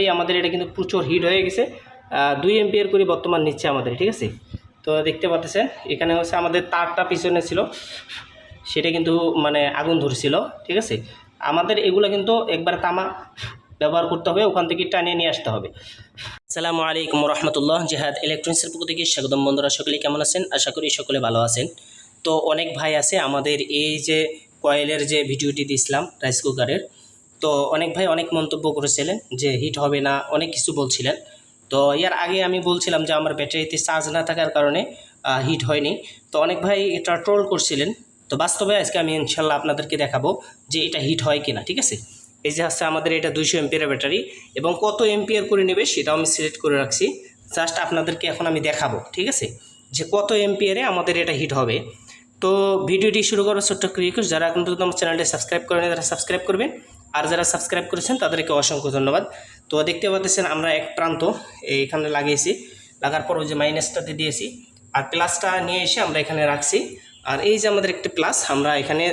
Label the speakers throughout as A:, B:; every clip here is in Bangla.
A: অলরেডি আমাদের এটা কিন্তু প্রচুর হিট হয়ে গেছে। দুই এমপিয়ার করে বর্তমান নিচ্ছে আমাদের, ঠিক আছে? তো দেখতে পাচ্ছেন, এখানে হচ্ছে আমাদের তারটা পিছনে ছিল। সেটা কিন্তু মানে আগুন ধরছিল, ঠিক আছে? আমাদের এগুলো কিন্তু একবার তামা ব্যবহার করতে হবে, ওখান থেকে টানিয়ে নিয়ে আসতে হবে। আসসালামু আলাইকুম রহমতুল্লাহ, জেহাদ ইলেকট্রনিক্সের পক্ষ থেকে স্বাগতম বন্ধুরা সকলে কেমন আছেন? আশা করি সকলে ভালো আছেন। তো অনেক ভাই আছে আমাদের এই যে কয়েলের যে ভিডিওটি দিয়েছিলাম রাইস কুকারের তো অনেক ভাই অনেক মন্তব্য করেছিলেন যে হিট হবে না, অনেক কিছু বলছিলেন। তো ইয়ার আগে আমি বলছিলাম যে আমার ব্যাটারিতে চার্জ না থাকার কারণে হিট হয়নি। তো অনেক ভাই এটা ট্রোল করছিলেন। তো বাস্তবে আজকে আমি ইনশাল্লাহ আপনাদেরকে দেখাবো যে এটা হিট হয় কিনা, ঠিক আছে? এই যে হচ্ছে আমাদের এটা দুইশো এমপিয়ার ব্যাটারি এবং কত এমপিয়ার করে নেবে সেটাও আমি সিলেক্ট করে রাখছি। জাস্ট আপনাদেরকে এখন আমি দেখাবো, ঠিক আছে? যে কত এমপিয়ারে আমাদের এটা হিট হবে। তো ভিডিওটি শুরু করার ছোট্ট রিকোয়েস্ট যারা এখন পর্যন্ত আমার চ্যানেলটি সাবস্ক্রাইব করেন, তারা সাবস্ক্রাইব করবেন। আর যারা সাবস্ক্রাইব করেছেন, তাদেরকে অসংখ্য ধন্যবাদ। তো দেখতে পাচ্ছেন আমরা এক প্রান্ত, এইখানে লাগিয়েছি। লাগার পর ওই যে মাইনাসটাতে দিয়েছি। আর প্লাসটা নিয়ে এসে আমরা এখানে রাখছি। আর এই যে আমাদের একটি প্লাস আমরা এখানে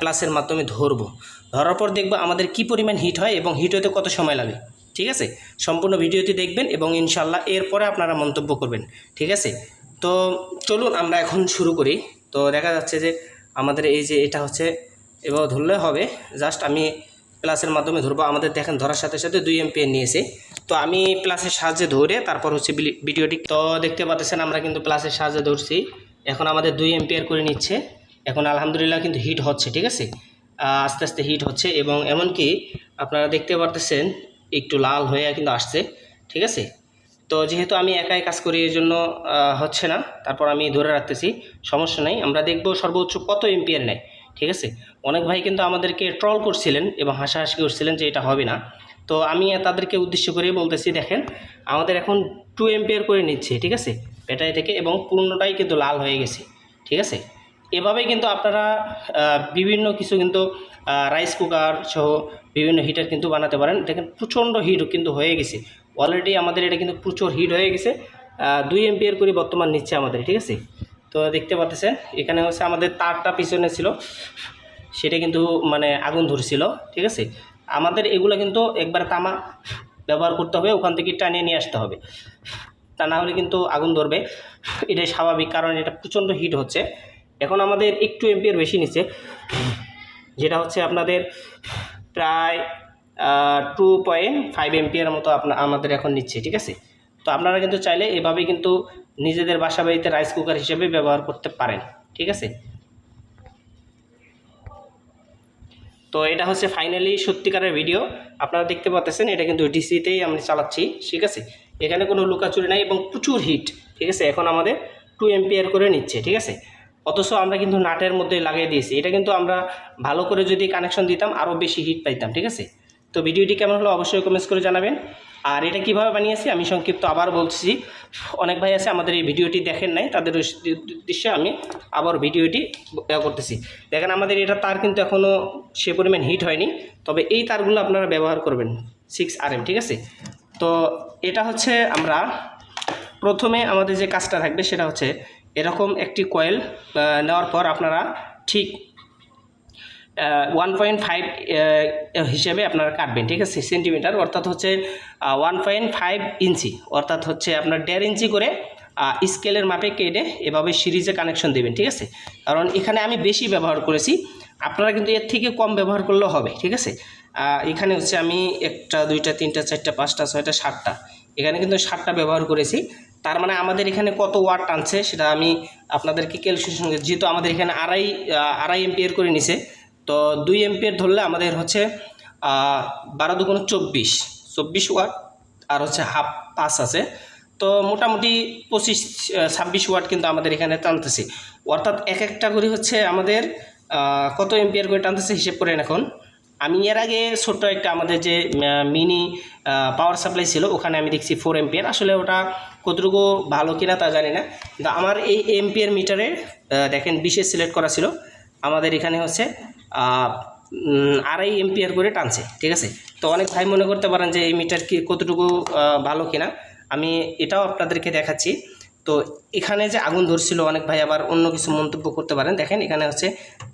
A: প্লাসের মাধ্যমে ধরবো। ধরার পর দেখব আমাদের কি পরিমাণ হিট হয় এবং হিট হতে কত সময় লাগে। ঠিক আছে? সম্পূর্ণ ভিডিওটি দেখবেন এবং ইনশাল্লাহ এরপরে আপনারা মন্তব্য করবেন। ঠিক আছে? তো চলুন আমরা এখন শুরু করি। তো দেখা যাচ্ছে যে আমাদের এই যে এটা হচ্ছে এবার ধরলে হবে। জাস্ট আমি প্লাসের মাধ্যমে ধরবো। আমাদের দেখেন ধরার সাথে সাথে দুই এমপিএর নিয়েছে। তো আমি প্লাসের সাহায্যে ধরে তারপর হচ্ছে ভিডিওটি তো দেখতে পাচ্ছেন আমরা কিন্তু প্লাসের সাহায্যে ধরছি। এখন আমাদের দুই এমপিয়ার করে নিচ্ছে। এখন আলহামদুলিল্লাহ কিন্তু হিট হচ্ছে, ঠিক আছে? আস্তে আস্তে হিট হচ্ছে এবং এমনকি আপনারা দেখতে পারতেছেন, একটু লাল হয়ে কিন্তু আসছে, ঠিক আছে? তো যেহেতু আমি একাই কাজ করি, এই জন্য হচ্ছে না। তারপর আমি ধরে রাখতেছি, সমস্যা নেই। আমরা দেখব সর্বোচ্চ কত এমপিয়ার নেয়। ঠিক আছে? অনেক ভাই কিন্তু আমাদেরকে ট্রল করছিলেন এবং হাসাহাসি করছিলেন যে এটা হবে না। তো আমি তাদেরকে উদ্দেশ্য করে বলতেছি, দেখেন, আমাদের এখন টু এমপিয়ার করে নিচ্ছে, ঠিক আছে? ব্যাটারি থেকে এবং পূর্ণটাই কিন্তু লাল হয়ে গেছে, ঠিক আছে? এভাবেই কিন্তু আপনারা বিভিন্ন কিছু কিন্তু রাইস কুকার সহ বিভিন্ন হিটার কিন্তু বানাতে পারেন। দেখেন, প্রচণ্ড হিট কিন্তু হয়ে গেছে। অলরেডি আমাদের এটা কিন্তু প্রচুর হিট হয়ে গেছে। দুই এমপিয়ার করে বর্তমান নিচ্ছে আমাদের, ঠিক আছে? তো দেখতে পাচ্ছেন এখানে হচ্ছে আমাদের তারটা পিছনে ছিল। সেটা কিন্তু মানে আগুন ধরছিল, ঠিক আছে? আমাদের এগুলো কিন্তু একবার তামা ব্যবহার করতে হবে, ওখান থেকে টানিয়ে নিয়ে আসতে হবে। তা না হলে কিন্তু আগুন ধরবে। এটাই স্বাভাবিক, কারণ এটা প্রচণ্ড হিট হচ্ছে। এখন আমাদের একটু এমপিয়ার বেশি নিচ্ছে, যেটা হচ্ছে আপনাদের প্রায় টু পয়েন্ট ফাইভ এমপিয়ার মতো আপনা আমাদের এখন নিচ্ছে, ঠিক আছে? তো আপনারা কিন্তু চাইলে এভাবেই কিন্তু নিজেদের বাসা বাড়িতে রাইস কুকার হিসেবে ব্যবহার করতে পারেন, ঠিক আছে? তো এটা হচ্ছে ফাইনালি সত্যিকারের ভিডিও আপনারা দেখতে পাচ্ছেন, এটা কিন্তু ডিসিতেই আমি চালাচ্ছি, ঠিক আছে? এখানে কোনো লুকাচুরি নাই এবং প্রচুর হিট ঠিক আছে? এখন আমাদের টু এমপিয়ার করে নিচ্ছে, ঠিক আছে? অথচ আমরা কিন্তু নাটের মধ্যে লাগিয়ে দিয়েছি। এটা কিন্তু আমরা ভালো করে যদি কানেকশন দিতাম আরও বেশি হিট পাইতাম, ঠিক আছে? তো ভিডিওটি কেমন হলো অবশ্যই কমেন্টস করে জানাবেন। আর এটা কীভাবে বানিয়েছি আমি সংক্ষিপ্ত আবার বলছি। অনেক ভাই আছে আমাদের এই ভিডিওটি দেখেন নাই, তাদের উদ্দেশ্যে আমি আবার ভিডিওটি করতেছি। দেখেন আমাদের এটা তার কিন্তু এখনও সে পরিমাণ হিট হয়নি, তবে এই তারগুলো আপনারা ব্যবহার করবেন সিক্স আর ঠিক আছে? তো এটা হচ্ছে আমরা প্রথমে আমাদের যে কাজটা থাকবে সেটা হচ্ছে এরকম একটি কয়েল নেওয়ার পর আপনারা ঠিক ওয়ান পয়েন্ট ফাইভ হিসেবে আপনারা কাটবেন, ঠিক আছে? সেন্টিমিটার অর্থাৎ হচ্ছে ওয়ান পয়েন্ট ফাইভ ইঞ্চি, অর্থাৎ হচ্ছে আপনার দেড় ইঞ্চি করে স্কেলের মাপে কেটে এভাবে সিরিজে কানেকশন দেবেন, ঠিক আছে? কারণ এখানে আমি বেশি ব্যবহার করেছি, আপনারা কিন্তু এর থেকে কম ব্যবহার করলেও হবে, ঠিক আছে? এখানে হচ্ছে আমি একটা, দুইটা, তিনটা, চারটা, পাঁচটা, ছয়টা, সাতটা, এখানে কিন্তু সাতটা ব্যবহার করেছি। তার মানে আমাদের এখানে কত ওয়াট টানছে সেটা আমি আপনাদেরকে ক্যালকুলেশন যেহেতু আমাদের এখানে আড়াই আড়াই এমপিয়ার করে নিছে তো দুই এমপিয়ার ধরলে আমাদের হচ্ছে বারো দুগুণ চব্বিশ চব্বিশ ওয়াট, আর হচ্ছে হাফ পাস আছে। তো মোটামুটি পঁচিশ ছাব্বিশ ওয়াট কিন্তু আমাদের এখানে টানতেছে। অর্থাৎ এক একটা করে হচ্ছে আমাদের কত এমপিয়ার করে টানতেছে হিসেব করেন এখন। আমি এর আগে ছোট্ট একটা আমাদের যে মিনি পাওয়ার সাপ্লাই ছিল, ওখানে আমি দেখছি ফোর এমপিয়ার আসলে ওটা কতটুকু ভালো কিনা তা জানি না। কিন্তু আমার এই এমপিয়ার মিটারে দেখেন বিশেষ সিলেক্ট করা ছিল। আমাদের এখানে হচ্ছে আড়াই এমপিয়ার করে টানছে, ঠিক আছে? তো অনেক ভাই মনে করতে পারেন যে এই মিটার কি কতটুকু ভালো কিনা? আমি এটাও আপনাদেরকে দেখাচ্ছি। তো এখানে যে আগুন ধরছিল, অনেক ভাই আবার অন্য কিছু মন্তব্য করতে পারেন। দেখেন, এখানে হচ্ছে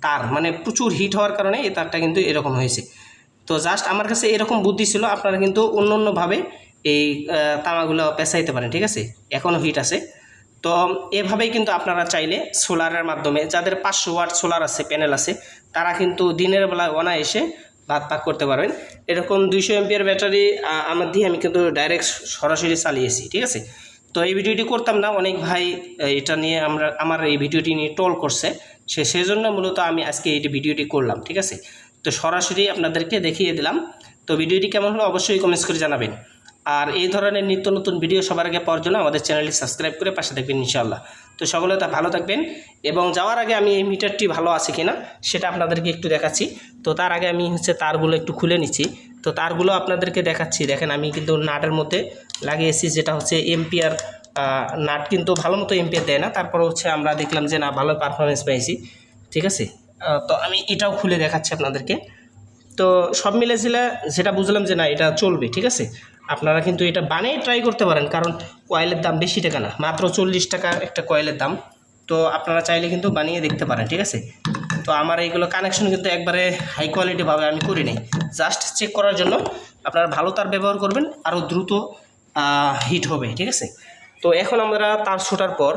A: তার মানে প্রচুর হিট হওয়ার কারণে এই তারটা কিন্তু এরকম হয়েছে। তো জাস্ট আমার কাছে এরকম বুদ্ধি ছিল, আপনারা কিন্তু অন্য অন্যভাবে এই তামাগুলো পেঁচাইতে পারেন, ঠিক আছে? এখনও হিট আছে। তো এভাবেই কিন্তু আপনারা চাইলে সোলারের মাধ্যমে, যাদের পাঁচশো ওয়াট সোলার আছে প্যানেল আছে তারা কিন্তু দিনের বেলা অনায়াসে ভাত পাক করতে পারবেন। এরকম দুইশো এমপিয়ার ব্যাটারি আমার দিয়ে আমি কিন্তু ডাইরেক্ট সরাসরি চালিয়েছি, ঠিক আছে? তো এই ভিডিওটি করতাম না, অনেক ভাই এটা নিয়ে আমরা, আমার এই ভিডিওটি নিয়ে টোল করছে। সে, সেজন্য মূলত আমি আজকে এই ভিডিওটি করলাম, ঠিক আছে? তো সরাসরি আপনাদেরকে দেখিয়ে দিলাম। তো ভিডিওটি কেমন হলো অবশ্যই কমেন্টস করে জানাবেন। আর এই ধরনের নিত্য নতুন ভিডিও সবার আগে পাওয়ার জন্য আমাদের চ্যানেলটি সাবস্ক্রাইব করে পাশে থাকবেন ইনশাআল্লাহ। তো সকলে তা ভালো থাকবেন এবং যাওয়ার আগে আমি এই মিটারটি ভালো আছে কিনা সেটা আপনাদেরকে একটু দেখাচ্ছি। তো তার আগে আমি হচ্ছে তারগুলো একটু খুলে নিচ্ছি। তো তারগুলো আপনাদেরকে দেখাচ্ছি। দেখেন আমি কিন্তু নাটের মধ্যে লাগিয়েছি যেটা হচ্ছে এমপিআর নাট কিন্তু ভালো মতো এমপিআর দেয় না। তারপর হচ্ছে আমরা দেখলাম যে না, ভালো পারফরমেন্স পাইছি। ঠিক আছে? তো আমি এটাও খুলে দেখাচ্ছি আপনাদেরকে। তো সব মিলে যেটা বুঝলাম যে না, এটা চলবে। ঠিক আছে? আপনারা কিন্তু এটা বানিয়ে ট্রাই করতে পারেন, কারণ কয়েলের দাম বেশি টাকা না, মাত্র চল্লিশ টাকা একটা কয়েলের দাম। তো আপনারা চাইলে কিন্তু বানিয়ে দেখতে পারেন, ঠিক আছে? তো আমার এইগুলো কানেকশন কিন্তু একবারে হাই কোয়ালিটিভাবে আমি করি নাই। জাস্ট চেক করার জন্য আপনারা ভালো তার ব্যবহার করবেন, আরও দ্রুত হিট হবে, ঠিক আছে? তো এখন আমরা তার ছোটার পর,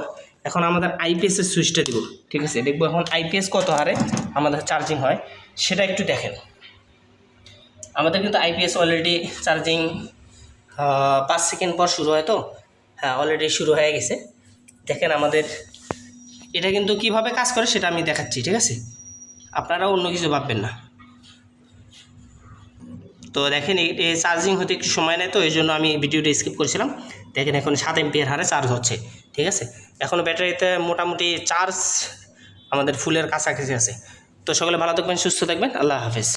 A: এখন আমাদের আইপিএসের সুইচটা দিব, ঠিক আছে? দেখব এখন আইপিএস কত হারে আমাদের চার্জিং হয়, সেটা একটু দেখেন। আমাদের কিন্তু আইপিএস অলরেডি চার্জিং পাঁচ সেকেন্ড পর শুরু হয় তো? হ্যাঁ অলরেডি শুরু হয়ে গেছে। দেখেন আমাদের, এটা কিন্তু কীভাবে কাজ করে সেটা আমি দেখাচ্ছি, ঠিক আছে? আপনারা অন্য কিছু ভাববেন না। তো দেখেন, এই চার্জিং হতে একটু সময় নেয় তো, এই জন্য আমি ভিডিওটা স্কিপ করেছিলাম। দেখেন এখন সাত এমপিয়ার হারে চার্জ হচ্ছে, ঠিক আছে? এখন ব্যাটারিতে মোটামুটি চার্জ আমাদের ফুলের কাছাকাছি আছে। তো সকলে ভালো থাকবেন, সুস্থ থাকবেন, আল্লাহ হাফেজ।